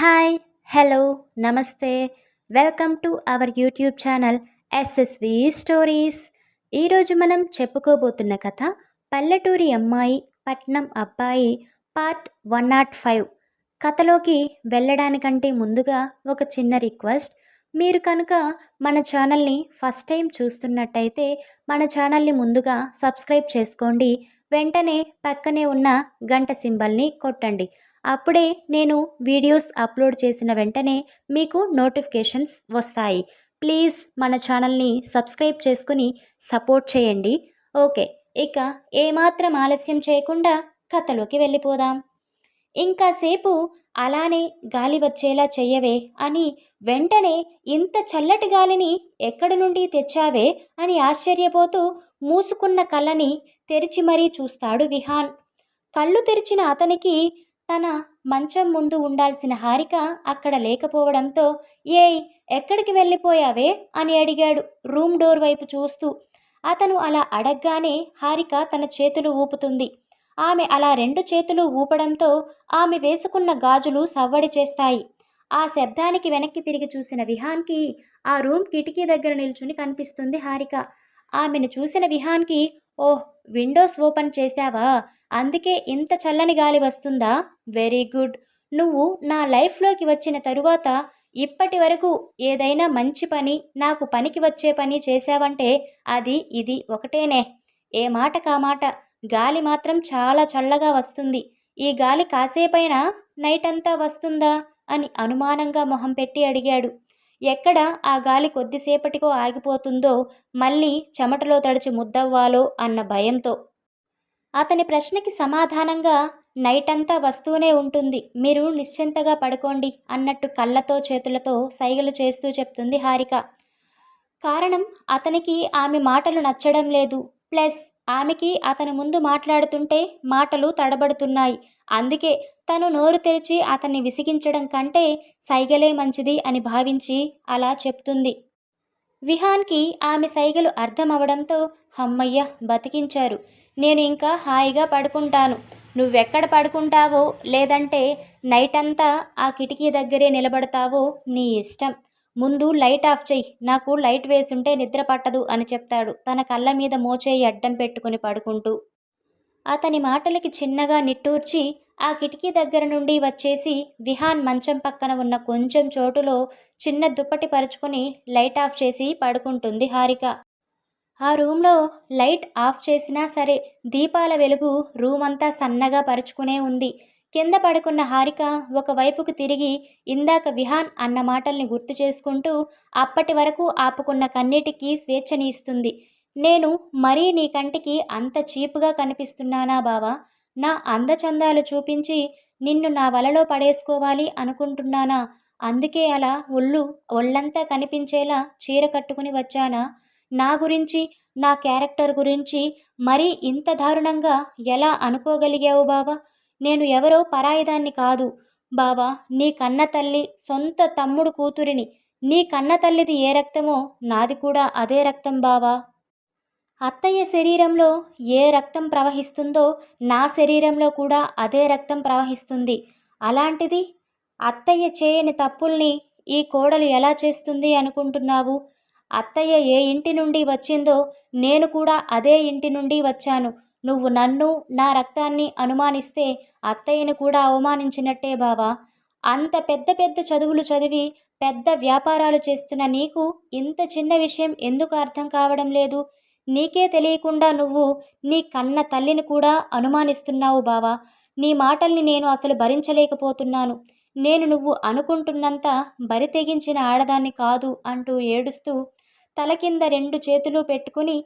Hi hello నమస్తే. Welcome to our YouTube channel SSV stories ఈరోజు మనం చెప్పుకోబోతున్న కథ పల్లెటూరి అమ్మాయి పట్నం అబ్బాయి పార్ట్ వన్ నాట్ ఫైవ్ కథలోకి వెళ్ళడానికంటే ముందుగా ఒక చిన్న రిక్వెస్ట్ మీరు కనుక మన ఛానల్ని ఫస్ట్ టైం చూస్తున్నట్టయితే మన ఛానల్ని ముందుగా సబ్స్క్రైబ్ చేసుకోండి. వెంటనే పక్కనే ఉన్న గంట సింబల్ని కొట్టండి. అప్పుడే నేను వీడియోస్ అప్లోడ్ చేసిన వెంటనే మీకు నోటిఫికేషన్స్ వస్తాయి. ప్లీజ్ మన ఛానల్ని సబ్స్క్రైబ్ చేసుకుని సపోర్ట్ చేయండి. ఓకే ఇక ఏమాత్రం ఆలస్యం చేయకుండా కథలోకి వెళ్ళిపోదాం. ఇంకాసేపు అలానే గాలి వచ్చేలా చెయ్యవే అని వెంటనే ఇంత చల్లటి గాలిని ఎక్కడి నుండి తెచ్చావే అని ఆశ్చర్యపోతూ మూసుకున్న కళ్ళని తెరిచి మరీ చూస్తాడు విహాన్. కళ్ళు తెరిచిన అతనికి తన మంచం ముందు ఉండాల్సిన హారిక అక్కడ లేకపోవడంతో ఏయ్ ఎక్కడికి వెళ్ళిపోయావే? అని అడిగాడు రూమ్ డోర్ వైపు చూస్తూ. అతను అలా అడగ్గానే హారిక తన చేతులు ఊపుతుంది. ఆమె అలా రెండు చేతులు ఊపడంతో ఆమె వేసుకున్న గాజులు సవ్వడి చేస్తాయి. ఆ శబ్దానికి వెనక్కి తిరిగి చూసిన విహాన్కి ఆ రూమ్ కిటికీ దగ్గర నిల్చుని కనిపిస్తుంది హారిక. ఆమెను చూసిన విహాన్కి ఓహ్ విండోస్ ఓపెన్ చేశావా? అందుకే ఇంత చల్లని గాలి వస్తుందా? Very good. నువ్వు నా లైఫ్లోకి వచ్చిన తరువాత ఇప్పటి వరకు ఏదైనా మంచి పని నాకు పనికి వచ్చే పని చేశావంటే అది ఇది ఒకటేనే. ఏ మాట కామాట గాలి మాత్రం చాలా చల్లగా వస్తుంది. ఈ గాలి కాసేపైనా నైట్ అంతా వస్తుందా? అని అనుమానంగా మొహం పెట్టి అడిగాడు. ఎక్కడ ఆ గాలి కొద్దిసేపటికో ఆగిపోతుందో మళ్ళీ చెమటలో తడిచి ముద్దవ్వాలో అన్న భయంతో. అతని ప్రశ్నకి సమాధానంగా నైట్ అంతా వస్తూనే ఉంటుంది. మీరు నిశ్చింతగా పడుకోండి అన్నట్టు కళ్ళతో చేతులతో సైగలు చేస్తూ చెప్తుంది హారిక. కారణం అతనికి ఆమె మాటలు నచ్చడం లేదు. ప్లస్ ఆమెకి అతని ముందు మాట్లాడుతుంటే మాటలు తడబడుతున్నాయి. అందుకే తను నోరు తెరిచి అతన్ని విసిగించడం కంటే సైగలే మంచిది అని భావించి అలా చెప్తుంది. విహాన్కి ఆమె సైగలు అర్థమవడంతో హమ్మయ్య బతికించారు. నేను ఇంకా హాయిగా పడుకుంటాను. నువ్వెక్కడ పడుకుంటావో లేదంటే నైట్ అంతా ఆ కిటికీ దగ్గరే నిలబడతావో నీ ఇష్టం. ముందు లైట్ ఆఫ్ చెయ్యి. నాకు లైట్ వేసుంటే నిద్ర పట్టదు అని చెప్తాడు. తన కళ్ళ మీద మోచేయి అడ్డం పెట్టుకుని పడుకుంటూ. అతని మాటలకి చిన్నగా నిట్టూర్చి ఆ కిటికీ దగ్గర నుండి వచ్చేసి విహాన్ మంచం పక్కన ఉన్న కొంచెం చోటులో చిన్న దుప్పటి పరుచుకొని లైట్ ఆఫ్ చేసి పడుకుంటుంది హారిక. ఆ రూమ్లో లైట్ ఆఫ్ చేసినా సరే దీపాల వెలుగు రూమ్ అంతా సన్నగా పరుచుకునే ఉంది. కింద పడుకున్న హారిక ఒకవైపుకు తిరిగి ఇందాక విహాన్ అన్న మాటల్ని గుర్తు చేసుకుంటూ అప్పటి వరకు ఆపుకున్న కన్నీటికి స్వేచ్ఛని ఇస్తుంది నేను మరీ నీ కంటికి అంత చీపుగా కనిపిస్తున్నానా బావా? నా అందచందాలు చూపించి నిన్ను నా వలలో పడేసుకోవాలి అనుకుంటున్నానా? అందుకే అలా ఒళ్ళు ఒళ్ళంతా కనిపించేలా చీర కట్టుకుని వచ్చానా? నా గురించి నా క్యారెక్టర్ గురించి మరీ ఇంత దారుణంగా ఎలా అనుకోగలిగావు బావా? నేను ఎవరో పరాయిదాన్ని కాదు. బావా నీ కన్న తల్లి సొంత తమ్ముడు కూతురిని. నీ కన్న తల్లిది ఏ రక్తమో నాది కూడా అదే రక్తం బావా. అత్తయ్య శరీరంలో ఏ రక్తం ప్రవహిస్తుందో నా శరీరంలో కూడా అదే రక్తం ప్రవహిస్తుంది. అలాంటిది అత్తయ్య చేయని తప్పుల్ని ఈ కోడలు ఎలా చేస్తుంది అనుకుంటున్నావు? అత్తయ్య ఏ ఇంటి నుండి వచ్చిందో నేను కూడా అదే ఇంటి నుండి వచ్చాను. నువ్వు నన్ను నా రక్తాన్ని అనుమానిస్తే అత్తయ్యను కూడా అవమానించినట్టే బావా. అంత పెద్ద పెద్ద చదువులు చదివి పెద్ద వ్యాపారాలు చేస్తున్న నీకు ఇంత చిన్న విషయం ఎందుకు అర్థం కావడం లేదు? నీకే తెలియకుండా నువ్వు నీ కన్న తల్లిని కూడా అనుమానిస్తున్నావు బావా. నీ మాటల్ని నేను అసలు భరించలేకపోతున్నాను. నేను నువ్వు అనుకుంటున్నంత బరి తెగించిన ఆడదాన్ని కాదు అంటూ ఏడుస్తూ తల కింద రెండు చేతులు పెట్టుకుని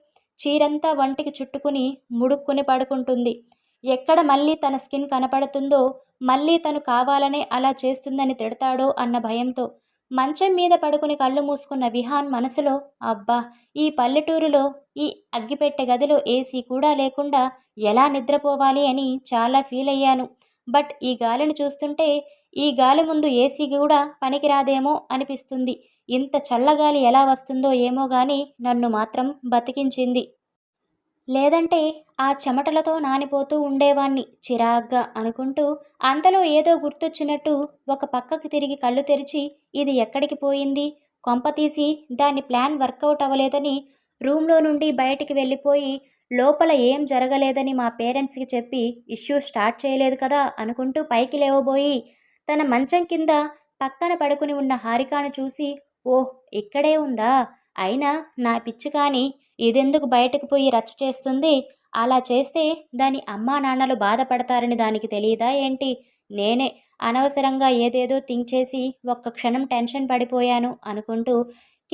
చీరంతా వంటికి చుట్టుకుని ముడుక్కుని పడుకుంటుంది. ఎక్కడ మళ్ళీ తన స్కిన్ కనపడుతుందో మళ్ళీ తను కావాలనే అలా చేస్తుందని తిడతాడో అన్న భయంతో మంచం మీద పడుకుని కళ్ళు మూసుకున్న విహాన్ మనసులో అబ్బా! ఈ పల్లెటూరులో ఈ అగ్గిపెట్టె గదిలో ఏసీ కూడా లేకుండా ఎలా నిద్రపోవాలి అని చాలా ఫీల్ అయ్యాను బట్ ఈ గాలిని చూస్తుంటే ఈ గాలి ముందు ఏసీ కూడా పనికిరాదేమో అనిపిస్తుంది. ఇంత చల్లగాలి ఎలా వస్తుందో ఏమో గాని నన్ను మాత్రం బతికించింది. లేదంటే ఆ చెమటలతో నానిపోతూ ఉండేవాణ్ణి చిరాగ్గా అనుకుంటూ అంతలో ఏదో గుర్తొచ్చినట్టు ఒక పక్కకి తిరిగి కళ్ళు తెరిచి ఇది ఎక్కడికి పోయింది? కొంపతీసి దాని ప్లాన్ వర్కౌట్ అవ్వలేదని రూమ్లో నుండి బయటికి వెళ్ళిపోయి లోపల ఏం జరగలేదని మా పేరెంట్స్కి చెప్పి ఇష్యూ స్టార్ట్ చేయలేదు కదా అనుకుంటూ పైకి లేవబోయి తన మంచం కింద పక్కన పడుకుని ఉన్న హారికాను చూసి ఓహ్ ఇక్కడే ఉందా? అయినా నా పిచ్చి కానీ ఇదెందుకు బయటకు పోయి రచ్చ చేస్తుంది? అలా చేస్తే దాని అమ్మా నాన్నలు బాధపడతారని దానికి తెలియదా ఏంటి? నేనే అనవసరంగా ఏదేదో థింక్ చేసి ఒక్క క్షణం టెన్షన్ పడిపోయాను అనుకుంటూ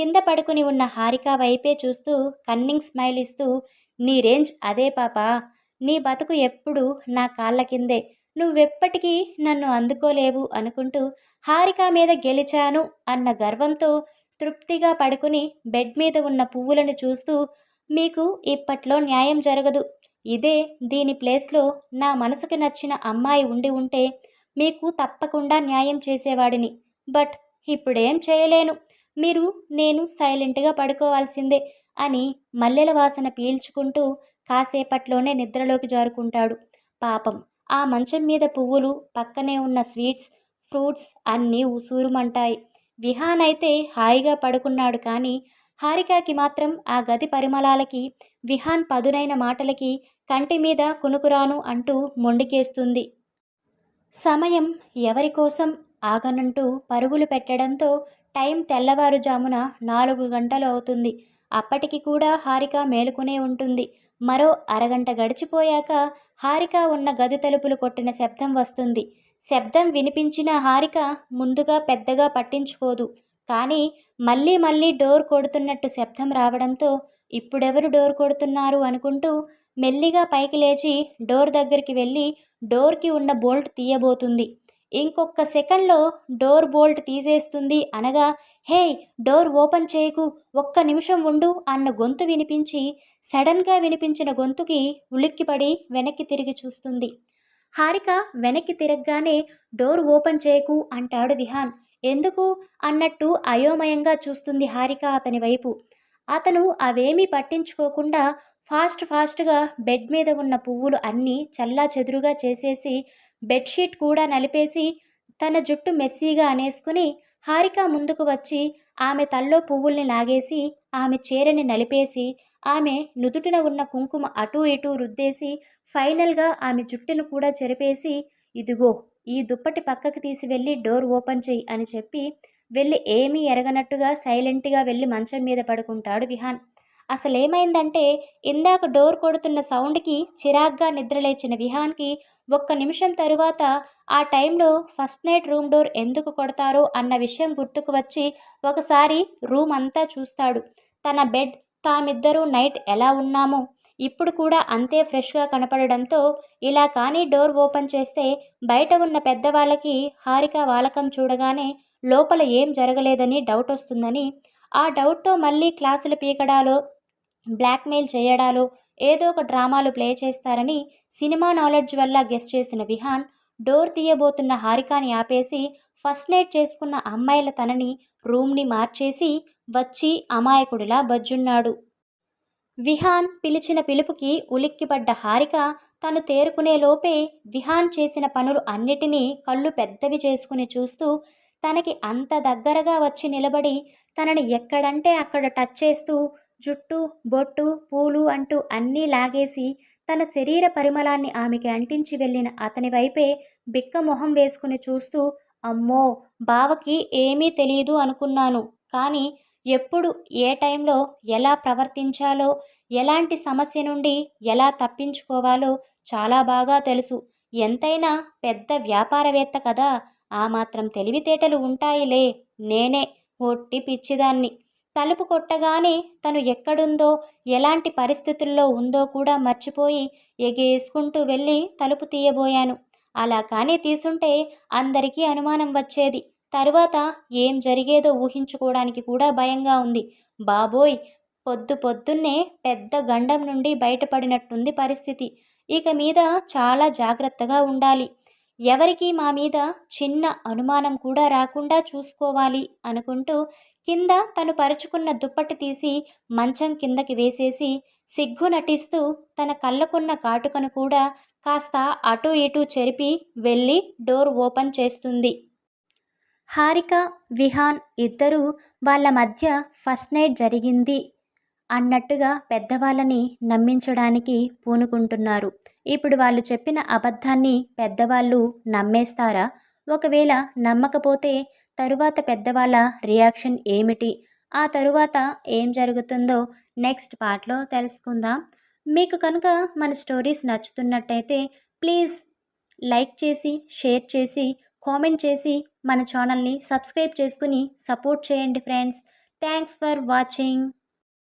కింద పడుకుని ఉన్న హారిక వైపే చూస్తూ కన్నింగ్ స్మైల్ ఇస్తూ నీ రేంజ్ అదే పాప. నీ బతుకు ఎప్పుడు నా కాళ్ళ కిందే. నువ్వెప్పటికీ నన్ను అందుకోలేవు అనుకుంటూ హారిక మీద గెలిచాను అన్న గర్వంతో తృప్తిగా పడుకుని బెడ్ మీద ఉన్న పువ్వులను చూస్తూ మీకు ఇప్పట్లో న్యాయం జరగదు. ఇదే దీని ప్లేస్లో నా మనసుకు నచ్చిన అమ్మాయి ఉండి ఉంటే మీకు తప్పకుండా న్యాయం చేసేవాడిని. బట్ ఇప్పుడేం చేయలేను. మీరు నేను సైలెంట్గా పడుకోవాల్సిందే అని మల్లెల వాసన పీల్చుకుంటూ కాసేపట్లోనే నిద్రలోకి జారుకుంటాడు. పాపం ఆ మంచం మీద పువ్వులు పక్కనే ఉన్న స్వీట్స్ ఫ్రూట్స్ అన్నీ ఉసూరుమంటాయి. విహాన్ అయితే హాయిగా పడుకున్నాడు కానీ హారికాకి మాత్రం ఆ గది పరిమళాలకి విహాన్ పదునైన మాటలకి కంటి మీద కునుకురాను అంటూ మొండికేస్తుంది. సమయం ఎవరి కోసం ఆగనంటూ పరుగులు పెట్టడంతో టైం తెల్లవారుజామున నాలుగు గంటలు అవుతుంది. అప్పటికి కూడా హారిక మేలుకునే ఉంటుంది. మరో అరగంట గడిచిపోయాక హారిక ఉన్న గది తలుపులు కొట్టిన శబ్దం వస్తుంది. శబ్దం వినిపించిన హారిక ముందుగా పెద్దగా పట్టించుకోదు. కానీ మళ్ళీ మళ్ళీ డోర్ కొడుతున్నట్టు శబ్దం రావడంతో ఇప్పుడెవరు డోర్ కొడుతున్నారు అనుకుంటూ మెల్లిగా పైకి లేచి డోర్ దగ్గరికి వెళ్ళి డోర్కి ఉన్న బోల్ట్ తీయబోతుంది. ఇంకొక సెకండ్లో డోర్ బోల్ట్ తీసేస్తుంది అనగా హే డోర్ ఓపెన్ చేయకు ఒక్క నిమిషం ఉండు అన్న గొంతు వినిపించి సడన్గా వినిపించిన గొంతుకి ఉలిక్కిపడి వెనక్కి తిరిగి చూస్తుంది. హారిక వెనక్కి తిరగగానే డోర్ ఓపెన్ చేయకు అంటాడు విహాన్. ఎందుకు? అన్నట్టు అయోమయంగా చూస్తుంది హారిక అతని వైపు. అతను అవేమీ పట్టించుకోకుండా ఫాస్ట్ ఫాస్ట్గా బెడ్ మీద ఉన్న పువ్వులు అన్నీ చల్లా చెదురుగా చేసేసి బెడ్షీట్ కూడా నలిపేసి తన జుట్టు మెస్సీగా అనేసుకుని హారిక ముందుకు వచ్చి ఆమె తల్లో పువ్వుల్ని లాగేసి ఆమె చీరని నలిపేసి ఆమె నుదుటిన ఉన్న కుంకుమ అటూ ఇటూ రుద్దేసి ఫైనల్గా ఆమె జుట్టును కూడా చెరిపేసి ఇదిగో ఈ దుప్పటి పక్కకి తీసి వెళ్ళి డోర్ ఓపెన్ చెయ్యి అని చెప్పి వెళ్ళి ఏమీ ఎరగనట్టుగా సైలెంట్గా వెళ్ళి మంచం మీద పడుకుంటాడు విహాన్. అసలేమైందంటే ఇందాక డోర్ కొడుతున్న సౌండ్కి చిరాగ్గా నిద్రలేచిన విహాన్కి ఒక్క నిమిషం తరువాత ఆ టైంలో ఫస్ట్ నైట్ రూమ్ డోర్ ఎందుకు కొడతారో అన్న విషయం గుర్తుకు వచ్చి ఒకసారి రూమ్ అంతా చూస్తాడు. తన బెడ్ తామిద్దరూ నైట్ ఎలా ఉన్నామో ఇప్పుడు కూడా అంతే ఫ్రెష్గా కనపడడంతో ఇలా కానీ డోర్ ఓపెన్ చేస్తే బయట ఉన్న పెద్దవాళ్ళకి హారిక వాలకం చూడగానే లోపల ఏం జరగలేదని డౌట్ వస్తుందని ఆ డౌట్తో మళ్ళీ క్లాసులు పీకడాలో బ్లాక్మెయిల్ చేయడాలో ఏదో ఒక డ్రామాలు ప్లే చేస్తారని సినిమా నాలెడ్జ్ వల్ల గెస్ట్ చేసిన విహాన్ డోర్ తీయబోతున్న హారికాని ఆపేసి ఫస్ట్ నైట్ చేసుకున్న అమ్మాయిల తనని రూమ్ని మార్చేసి వచ్చి అమాయకుడిలా బజ్జున్నాడు. విహాన్ పిలిచిన పిలుపుకి ఉలిక్కిపడ్డ హారిక తను తేరుకునే లోపే విహాన్ చేసిన పనులు అన్నిటినీ కళ్ళు పెద్దవి చేసుకుని చూస్తూ తనకి అంత దగ్గరగా వచ్చి నిలబడి తనని ఎక్కడంటే అక్కడ టచ్ చేస్తూ జుట్టు బొట్టు పూలు అంటూ అన్నీ లాగేసి తన శరీర పరిమళాన్ని ఆమెకి అంటించి వెళ్ళిన అతని వైపే బిక్క మొహం వేసుకుని చూస్తూ అమ్మో బావకి ఏమీ తెలియదు అనుకున్నాను. కానీ ఎప్పుడు ఏ టైంలో ఎలా ప్రవర్తించాలో ఎలాంటి సమస్య నుండి ఎలా తప్పించుకోవాలో చాలా బాగా తెలుసు. ఎంతైనా పెద్ద వ్యాపారవేత్త కదా ఆ మాత్రం తెలివితేటలు ఉంటాయిలే నేనే ఒట్టి పిచ్చిదాన్ని. తలుపు కొట్టగానే తను ఎక్కడుందో ఎలాంటి పరిస్థితుల్లో ఉందో కూడా మర్చిపోయి ఎగేసుకుంటూ వెళ్ళి తలుపు తీయబోయాను. అలా కానీ తీసుంటే అందరికీ అనుమానం వచ్చేది. తరువాత ఏం జరిగేదో ఊహించుకోవడానికి కూడా భయంగా ఉంది. బాబోయ్! పొద్దు పొద్దున్నే పెద్ద గండం నుండి బయటపడినట్టుంది పరిస్థితి. ఇక మీద చాలా జాగ్రత్తగా ఉండాలి. ఎవరికి మా మీద చిన్న అనుమానం కూడా రాకుండా చూసుకోవాలి అనుకుంటూ కింద తను పరుచుకున్న దుప్పటి తీసి మంచం కిందకి వేసేసి సిగ్గు నటిస్తూ తన కళ్ళకున్న కాటుకను కూడా కాస్త అటూ ఇటూ చెరిపి వెళ్ళి డోర్ ఓపెన్ చేస్తుంది. హారిక విహాన్ ఇద్దరూ వాళ్ళ మధ్య ఫస్ట్ నైట్ జరిగింది అన్నట్టుగా పెద్దవాళ్ళని నమ్మించడానికి పూనుకుంటున్నారు. ఇప్పుడు వాళ్ళు చెప్పిన అబద్ధాన్ని పెద్దవాళ్ళు నమ్మేస్తారా? ఒకవేళ నమ్మకపోతే తరువాత పెద్దవాళ్ళ రియాక్షన్ ఏమిటి? ఆ తరువాత ఏం జరుగుతుందో నెక్స్ట్ పార్ట్లో తెలుసుకుందాం. మీకు కనుక మన స్టోరీస్ నచ్చుతున్నట్టయితే ప్లీజ్ లైక్ చేసి షేర్ చేసి కామెంట్ చేసి మన ఛానల్ని సబ్స్క్రైబ్ చేసుకుని సపోర్ట్ చేయండి ఫ్రెండ్స్. Thanks for watching.